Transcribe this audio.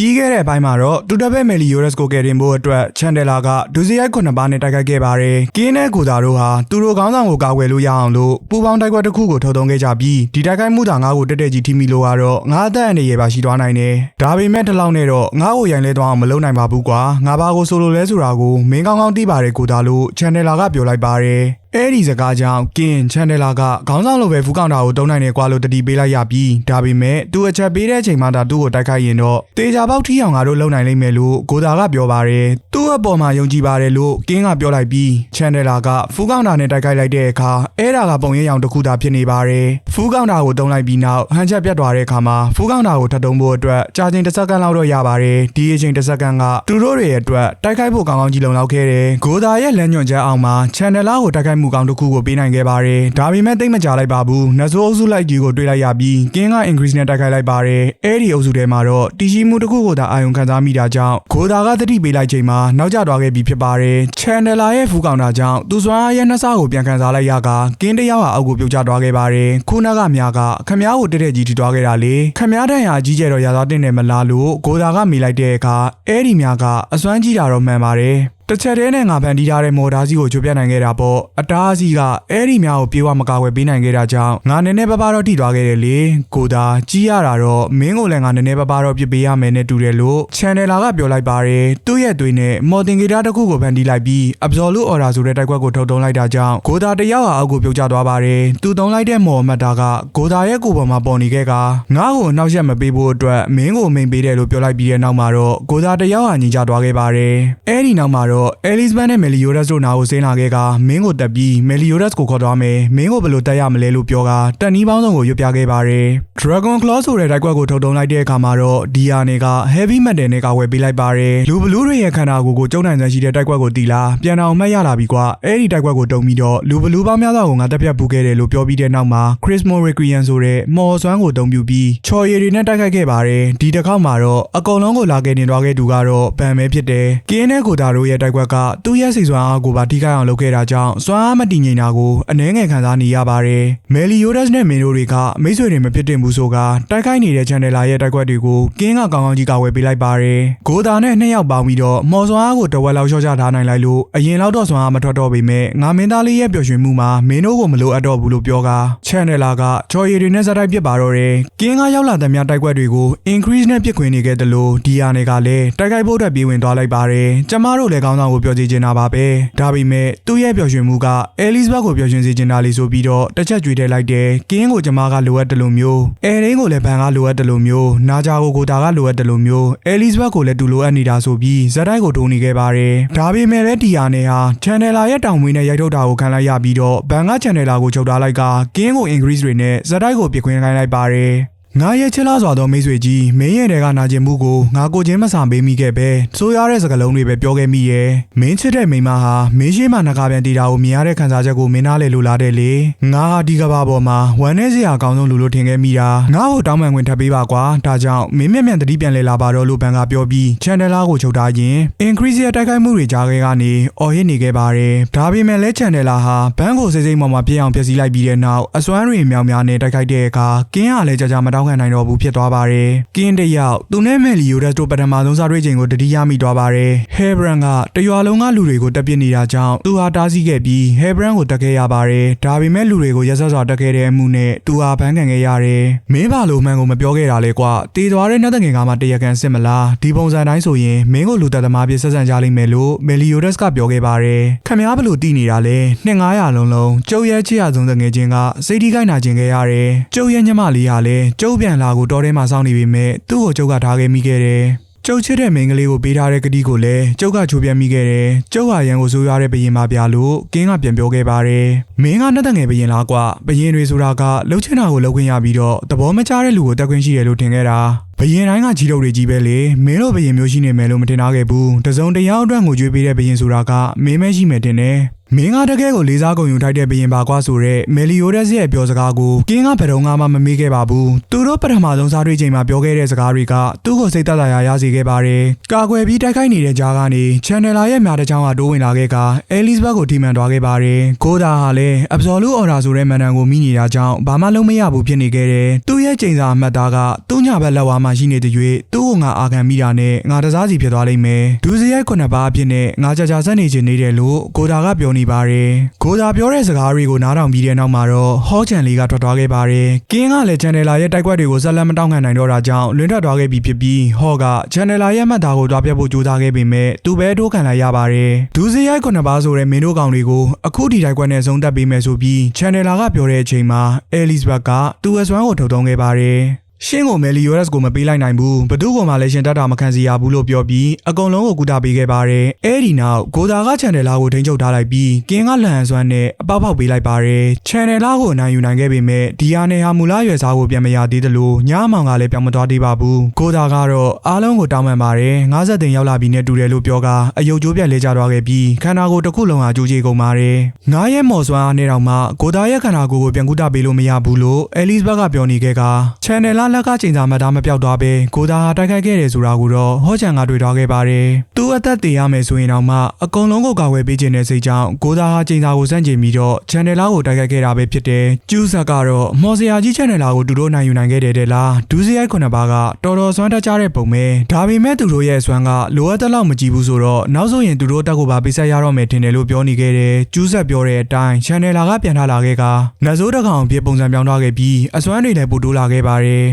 ပြီးခဲ့တဲ့ဘိုင်းမှာတော့တူတပက်မယ်လီယိုရက်စ်ကိုကယ်တင်ဖို့အတွက်ချန်ဒလာကဒူစီရိုက်9ပါးနဲ့တိုက်ခိုက်ခဲ့ပါတယ်။ကင်းနဲ့ကိုသာတို့ဟာသူတို့ခေါင်းဆောင်ကိုကာကွယ်လို့ရအောင်လို့ပူပေါင်းတိုက်ခွက်တစ်ခုကိုထုတ်သုံးခဲ့ကြပြီးဒီတိုက်ခိုက်မှုသာငါ့ကိုတက်တက်ကြီးထိမိလို့ကတော့ငါအသက်အန္တရာယ်ပါရှိသွားနိုင်တယ်။ဒါပေမဲ့ဒီလောက်နဲ့တော့ငါ့ကိုရိုင်လဲသွားအောင်မလုပ်နိုင်ပါဘူးကွာ။ငါဘာကိုဆိုလိုလဲဆိုတာကိုမင်းကောင်းကောင်းသိပါတယ်ကိုသာလို့ချန်ဒလာကပြောလိုက်ပါတယ်။ အဲ့ဒီစကားကြောင့်ကင်ချန်တယ်လာကခေါင်းဆောင်လိုပဲဖူးကောင်တာကိုတုံးနိုင်တယ်ကွာလို့တတိပေးလိုက်ရပြီးဒါပေမဲ့သူအချက်ပေးတဲ့အချိန်မှသာသူ့ကိုတိုက်ခိုက်ရင်တော့တေချာပေါက်ထီအောင်ငါတို့လုံနိုင်လိမ့်မယ်လို့ကိုသာကပြောပါတယ်သူ့အပေါ်မှာယုံကြည်ပါတယ်လို့ကင်းကပြောလိုက်ပြီးချန်တယ်လာကဖူးကောင်တာနဲ့တိုက်ခိုက်လိုက်တဲ့အခါအဲ့ဒါကပုံရိပ်အောင်တစ်ခုသာဖြစ်နေပါတယ်ဖူးကောင်တာကိုတုံးလိုက်ပြီးနောက်ဟန်ချက်ပြတ်သွားတဲ့အခါမှာဖူးကောင်တာကိုထပ်တုံးဖို့အတွက်ကြာချိန်တစ်စက္ကန့်လောက်တော့ရပါတယ်ဒီအချိန်တစ်စက္ကန့်ကသူတို့တွေရဲ့အတွက်တိုက်ခိုက်ဖို့ကောင်းကောင်းကြီးလုံလောက်ခဲ့တယ်ကိုသာရဲ့လမ်းညွှန်ချက်အောင်မှာချန်တယ်လာကိုတိုက်ခိုက်မှုကောင်းတစ်ခုကိုပေးနိုင်ခဲ့ပါတယ်ဒါပေမဲ့တိတ်မကြလိုက်ပါဘူးနဇိုးအုပ်စုလိုက်ကြီးကိုတွေ့လိုက်ရပြီးကင်းက increase နဲ့တိုက်ခိုက်လိုက်ပါတယ်အဲ့ဒီအုပ်စုထဲမှာတော့တီရှိမှုတစ်ခုကိုသာအာရုံခံစားမိတာကြောင့်ကိုသာကတတိပေးလိုက်ချိန်မှာနောက်ကျသွားခဲ့ပြီးဖြစ်ပါတယ်ချန်ဒလာရဲ့ဖူးကောင်တာကြောင့်သူစွမ်းအားရဲ့နှဆကိုပြန်ခံစားလိုက်ရကကင်းတယောက်ဟာအောက်ကိုပြုတ်ကျသွားခဲ့ပါတယ်ခုနကများကခမားကိုတက်တဲ့ကြီးထိသွားခဲ့တာလေခမားတန်ရာကြီးကျယ်တော့ရာသားတင်တယ်မလားလို့ကိုသာကမိလိုက်တဲ့အခါအဲ့ဒီများကအစွမ်းကြီးတာတော့မှန်ပါတယ် တစ်ချက်တည်းနဲ့ငါဖန်တီးထားတဲ့မော်ဒါစီကိုချိုးပြနိုင်ခဲ့တာပေါ့အတားအဆီးကအဲ့ဒီများကိုပြေဝမကာဝယ်ပေးနိုင်ခဲ့တာကြောင့်ငါနည်းနည်းပါးပါးတော့ထိသွားခဲ့တယ်လေကိုသာကြီးရတာတော့မင်းကိုလည်းငါနည်းနည်းပါးပါးတော့ပြစ်ပေးရမယ်နဲ့တူတယ်လို့ချန်နယ်လာကပြောလိုက်ပါတယ်သူ့ရဲ့သွေးနဲ့မော်တင်ဂီတာတစ်ခုကိုဖန်တီးလိုက်ပြီး absolute order ဆိုတဲ့တိုက်ကွက်ကိုထုတ်တုံးလိုက်တာကြောင့်ကိုသာတယောက်ဟာအောက်ကိုပြုတ်ကျသွားပါတယ်သူတုံးလိုက်တဲ့မော်မတ်တာကကိုသာရဲ့ကိုယ်ပေါ်မှာပေါ်နေခဲ့ကငါ့ကိုအနောက်ရက်မပေးဖို့အတွက်မင်းကိုမိန်ပေးတယ်လို့ပြောလိုက်ပြီးတဲ့နောက်မှာတော့ကိုသာတယောက်ဟာညီကြသွားခဲ့ပါတယ်အဲ့ဒီနောက်မှာတော့ Elizabeth နဲ့ Meliodas တို့နာကိုဆင်းလာခဲ့ကမင်းကိုတက်ပြီး Meliodas ကိုခေါ်သွားမယ်မင်းကိုဘယ်လိုတက်ရမလဲလို့ပြောကတက်နီးပေါင်းစုံကိုရွတ်ပြခဲ့ပါတယ် Dragon Claw ဆိုတဲ့တိုက်ကွက်ကိုထုတ်တုံးလိုက်တဲ့အခါမှာတော့ဒီယာနေက Heavy Metal နဲ့ကာဝယ်ပေးလိုက်ပါတယ်လူဘလူးတွေရဲ့ခန္ဓာကိုယ်ကိုကျုံနိုင်စမ်းရှိတဲ့တိုက်ကွက်ကိုတီလာပြန်အောင်မှတ်ရလာပြီကွာအဲ့ဒီတိုက်ကွက်ကိုတုံးပြီးတော့လူဘလူးပေါင်းများစွာကိုငါတက်ပြတ်ပူခဲ့တယ်လို့ပြောပြီးတဲ့နောက်မှာ Christmo Requiem ဆိုတဲ့မော်စွမ်းကိုတုံးပြပြီးချော်ရည်တွေနဲ့တိုက်ခိုက်ခဲ့ပါတယ်ဒီတစ်ခေါက်မှာတော့အကုန်လုံးကိုလာခဲ့နေသွားခဲ့သူကတော့ဗန်ပဲဖြစ်တယ်ကင်းနဲ့ကိုတာတို့ရဲ့တိုက်ကွက်ကသူ့ရဲ့စိတ်စွမ်းအားကိုပါထိခိုက်အောင်လုပ်ခဲ့တာကြောင့်စွမ်းအားမတည်ငြိမ်တာကိုအနှဲငယ်ခံစားနေရပါတယ်မယ်လီယိုဒက်နဲ့မင်းတို့တွေကမိတ်ဆွေတွေမဖြစ်တင်ဘူးဆိုကတိုက်ခိုက်နေတဲ့ချန်နယ်လာရဲ့တိုက်ကွက်တွေကိုကင်းကကောင်းကောင်းကြီးကာဝယ်ပေးလိုက်ပါတယ်ဂိုတာနဲ့နှစ်ယောက်ပေါင်းပြီးတော့မော်စွမ်းအားကိုတဝက်လောက်လျှော့ချထားနိုင်လိုက်လို့အရင်လောက်တော့စွမ်းအားမထွက်တော့ပေမဲ့ငါမင်းသားလေးရဲ့ပျော်ရွှင်မှုမှာမင်းတို့ကိုမလိုအပ်တော့ဘူးလို့ပြောကချန်နယ်လာကချော်ရည်တွေနဲ့ဇက်တိုက်ပစ်ပါတော့တယ်ကင်းကရောက်လာတဲ့များတိုက်ကွက်တွေကို increase နဲ့ပစ်ခွင်နေခဲ့တယ်လို့ဒီယာနေကလည်းတိုက်ခိုက်ဖို့အတွက်ပြေးဝင်သွားလိုက်ပါတယ်ကျမတို့လည်းကောင်းဆောင်ကိုပြောကြည့်ချင်တာပါပဲဒါပေမဲ့သူ့ရဲ့ပျော်ရွှင်မှုကအဲလီဇဘတ်ကိုပျော်ရွှင်စေချင်တာလေးဆိုပြီးတော့တစ်ချက်ကြွေထည့်လိုက်တယ်ကင်းကိုကျမကလိုအပ်တယ်လို့မျိုးအဲရင်းကိုလည်းဘန်ကလိုအပ်တယ်လို့မျိုးနာဂျာကိုကိုတာကလိုအပ်တယ်လို့မျိုးအဲလီဇဘတ်ကိုလည်းတူလိုအပ်နေတာဆိုပြီးဇက်တိုက်ကိုထိုးနေခဲ့ပါတယ်ဒါပေမဲ့လည်းဒီယာနဲ့ဟာချန်နယ်လာရဲ့တောင်မွေးနဲ့ရိုက်ထုတ်တာကိုခံလိုက်ရပြီးတော့ဘန်ကချန်နယ်လာကိုချုပ်ထားလိုက်ကကင်းကို increase တွေနဲ့ဇက်တိုက်ကိုပြစ်ခွင်းခိုင်းလိုက်ပါတယ် ငါရဲ့ချစ်လားစွာသောမိတ်ဆွေကြီးမင်းရဲ့တဲကနာကျင်မှုကိုငါကိုချင်းမဆာပေးမိခဲ့ပဲဆိုရတဲ့စကားလုံးတွေပဲပြောခဲ့မိရဲ့မင်းချစ်တဲ့မိန်းမဟာမင်းရှိမှနှကားပြန်တီတာကိုမြင်ရတဲ့ခံစားချက်ကိုမင်းနားလေလို့လားတဲ့လေငါဟာဒီကဘာပေါ်မှာဝမ်းနေစရာအကောင်းဆုံးလူလို့ထင်ခဲ့မိတာငါ့ကိုတောင်းပန်ခွင့်ထပ်ပေးပါကွာဒါကြောင့်မင်းမျက်မျက်တတိပြန်လေလာပါတော့လို့ဘန်ကပြောပြီးချန်တယ်လာကိုချုပ်ထားရင် increase ရဲ့တိုက်ခိုက်မှုတွေကြားခဲ့ကနေအော်ဟစ်နေခဲ့ပါတယ်ဒါပေမဲ့လဲချန်တယ်လာဟာဘန်ကိုစိတ်စိတ်မော်မှာပြည့်အောင်ဖျက်ဆီးလိုက်ပြီးတဲ့နောက်အစွမ်းတွေမြောင်များနဲ့တိုက်ခိုက်တဲ့အခါကင်းကလည်းကြာကြာမတောင်းခံနိုင်တော့ဘူးဖြစ်သွားပါတယ်။ကင်းတယောက်သူနဲ့မယ်လီယိုဒက်တို့ပထမဆုံးစားတွေ့ချိန်ကိုတတိယမိသွားပါတယ်။ဟဲဘရန်ကတရွာလုံးကလူတွေကိုတက်ပစ်နေတာကြောင့်သူဟာတားဆီးခဲ့ပြီးဟဲဘရန်ကိုတက်ခဲ့ရပါတယ်။ဒါပေမဲ့လူတွေကိုရက်ဆက်စွာတက်ခဲ့တဲ့အမှုနဲ့သူဟာဖမ်းခံခဲ့ရတယ်။မင်းပါလို့မှန်ကိုမပြောခဲ့တာလေကွာ။တည်သွားတဲ့နှက်တငယ်ကမှတရကန်စစ်မလား။ဒီပုံစံတိုင်းဆိုရင်မင်းကိုလူသက်သမားပြဆက်ဆံကြလိမ့်မယ်လို့မယ်လီယိုဒက်ကပြောခဲ့ပါတယ်။ခမည်းဘလို့တည်နေတာလဲ။နှစ်900လုံးလုံးကျုပ်ရဲ့ချစ်ရဆုံးတငယ်ချင်းကစိတ်ထိခိုက်နာခြင်းခဲ့ရတယ်။ကျုပ်ရဲ့ညမလေးဟာလည်းကျုပ်ပြန်လာကိုတော်ထဲမှာစောင့်နေပေမဲ့သူ့ကိုကျုပ်ကထားခဲ့မိခဲ့တယ်။ကျုပ်ချစ်တဲ့မိန်းကလေးကိုပေးထားတဲ့ကတိကိုလည်းကျုပ်ကချိုးပြန်မိခဲ့တယ်။ကျုပ်ဟာရန်ကိုဆိုးရတဲ့ဘရင်ပါဗျာလို့ကင်းကပြန်ပြောခဲ့ပါတယ်။မင်းကနှက်တငယ်ဘရင်လားကွာ။ဘရင်တွေဆိုတာကလှုပ်ချင်တာကိုလှုပ်ခွင့်ရပြီးတော့သဘောမကျတဲ့လူကိုတက်ခွင့်ရှိတယ်လို့ထင်ခဲ့တာ။ဘရင်တိုင်းကကြီးတော့တွေကြီးပဲလေမင်းတို့ဘရင်မျိုးရှိနေမယ်လို့မထင်ထားခဲ့ဘူးတစုံတယောက်အတွက်ငိုကြွေးပေးတဲ့ဘရင်ဆိုတာကမင်းမဲရှိမယ်တင်တယ် မင်းကတကယ်ကိုလေးစားကုန်ယူထိုက်တဲ့ဘရင်ပါကွာဆိုတဲ့မယ်လီယိုဒက်စ်ရဲ့ပြောစကားကိုကင်းကဘယ်တော့မှမမေးခဲ့ပါဘူးသူတို့ပထမဆုံးစားတွေ့ချိန်မှာပြောခဲ့တဲ့စကားတွေကသူ့ကိုစိတ်သက်သာရာရစေခဲ့ပါတယ်ကာကွယ်ပြီးတိုက်ခိုက်နေတဲ့ကြားကနေ Chandler ရဲ့မြားတစ်ချောင်းကတိုးဝင်လာခဲ့က Elizabeth ကိုထိမှန်သွားခဲ့ပါတယ်ကိုဒါဟာလည်း Absolute Order ဆိုတဲ့မန်နန်ကိုမိနေတာကြောင့်ဘာမှလုပ်မရဘူးဖြစ်နေခဲ့တယ်သူ့ရဲ့ချိန်စာအမှတ်သားကသူ့ညာဘက်လက်ဝါးမှာရှိနေတဲ့၍သူ့ကိုငါအာခံမိတာနဲ့ငါတစားစီဖြစ်သွားလိမ့်မယ်ဒူစရိုက်ခုနှစ်ပါးအဖြစ်နဲ့ငါကြာကြာဆက်နေချင်နေတယ်လို့ကိုဒါကပြောနေပါတယ်ကိုဒါပြောတဲ့စကားတွေကိုနားထောင်ပြီးတဲ့နောက်မှာတော့ဟောချန်လေးကထွက်သွားခဲ့ပါတယ်ကင်းကလည်းချန်နယ်လာရဲ့တိုက်ကွက်တွေကိုဆက်လက်မတောင်းခံနိုင်တော့တာကြောင့်လွင့်ထွက်သွားခဲ့ပြီးဖြစ်ပြီးဟော့ကချန်နယ်လာရဲ့မှတ်သားကိုတွားပြတ်ဖို့ကြိုးစားခဲ့ပေမဲ့သူပဲထိုးခံလိုက်ရပါတယ်ဒူစရိုက်ခုနှစ်ပါးဆိုတဲ့မင်းတို့ကောင်တွေကိုအခုဒီတိုက်ကွက်နဲ့ဆုံးသက်ပေးမယ်ဆိုပြီးချန်နယ်လာကပြောတဲ့အချိန်မှာအဲလစ်ဘတ်ကသူ့အစွမ်းကိုထုတ်သုံးခဲ့ပါတယ် ရှင်းကိုမယ်လီယိုရက်စ်ကိုမပေးလိုက်နိုင်ဘူးဘသူ့ကိုမှလည်းရှင်တတ်တာမခံစီရဘူးလို့ပြောပြီးအကုန်လုံးကိုကူတာပေးခဲ့ပါတယ်အဲ့ဒီနောက်ဂိုဒါကချန်နယ်လာကိုထိန်းချုပ်ထားလိုက်ပြီးကင်းကလန်အစွမ်းနဲ့အပေါက်ပေါက်ပေးလိုက်ပါတယ်ချန်နယ်လာကိုအနိုင်ယူနိုင်ခဲ့ပေမဲ့ဒီယာနယ်ဟာမူလရွယ်စားကိုပြန်မရသေးတယ်လို့ညမောင်ကလည်းပြောင်းမသွားသေးပါဘူးဂိုဒါကတော့အားလုံးကိုတောင်းပန်ပါတယ်50သိန်းရောက်လာပြီးနဲ့တူတယ်လို့ပြောကအယုတ်ကျိုးပြက်လဲကျသွားခဲ့ပြီးခန္ဓာကိုယ်တစ်ခုလုံးဟာကြိုးကြေကုန်ပါတယ်ငားရဲ့မော်စွမ်းအားနဲ့တောင်မှဂိုဒါရဲ့ခန္ဓာကိုယ်ကိုပြန်ကူတာပေးလို့မရဘူးလို့အဲလစ်ဘတ်ကပြောနေခဲ့ကချန်နယ်လာလက်ကချိန်စာမှတ်သားမပြောက်သွားပဲဂိုဒါဟာတိုက်ခိုက်ခဲ့တယ်ဆိုတာကိုတော့ဟောချန်ကတွေ့ထားခဲ့ပါတယ်သူအသက်သေးရမယ်ဆိုရင်တော့မှအကုန်လုံးကိုကာဝယ်ပေးခြင်းတဲ့စိတ်ကြောင့်ဂိုဒါဟာချိန်စာကိုစန့်ကျင်ပြီးတော့ချန်နယ်လာကိုတိုက်ခိုက်ခဲ့တာပဲဖြစ်တယ်ကျူးဆက်ကတော့မော်စရာကြီးချန်နယ်လာကိုသူတို့နိုင်ယူနိုင်ခဲ့တယ်တဲ့လားဒူးစရိုက်ခုနှစ်ပါးကတော်တော်စွမ်းတတ်ကြတဲ့ပုံပဲဒါပေမဲ့သူတို့ရဲ့စွမ်းကလိုအပ်တဲ့လောက်မကြည့်ဘူးဆိုတော့နောက်ဆိုရင်သူတို့တက်ကိုပါပေးဆက်ရတော့မယ်ထင်တယ်လို့ပြောနေခဲ့တယ်ကျူးဆက်ပြောတဲ့အတိုင်းချန်နယ်လာကပြန်ထလာခဲ့ကနဇိုးတစ်ကောင်အဖြစ်ပုံစံပြောင်းသွားခဲ့ပြီးအစွမ်းတွေလည်းပိုတိုးလာခဲ့ပါတယ်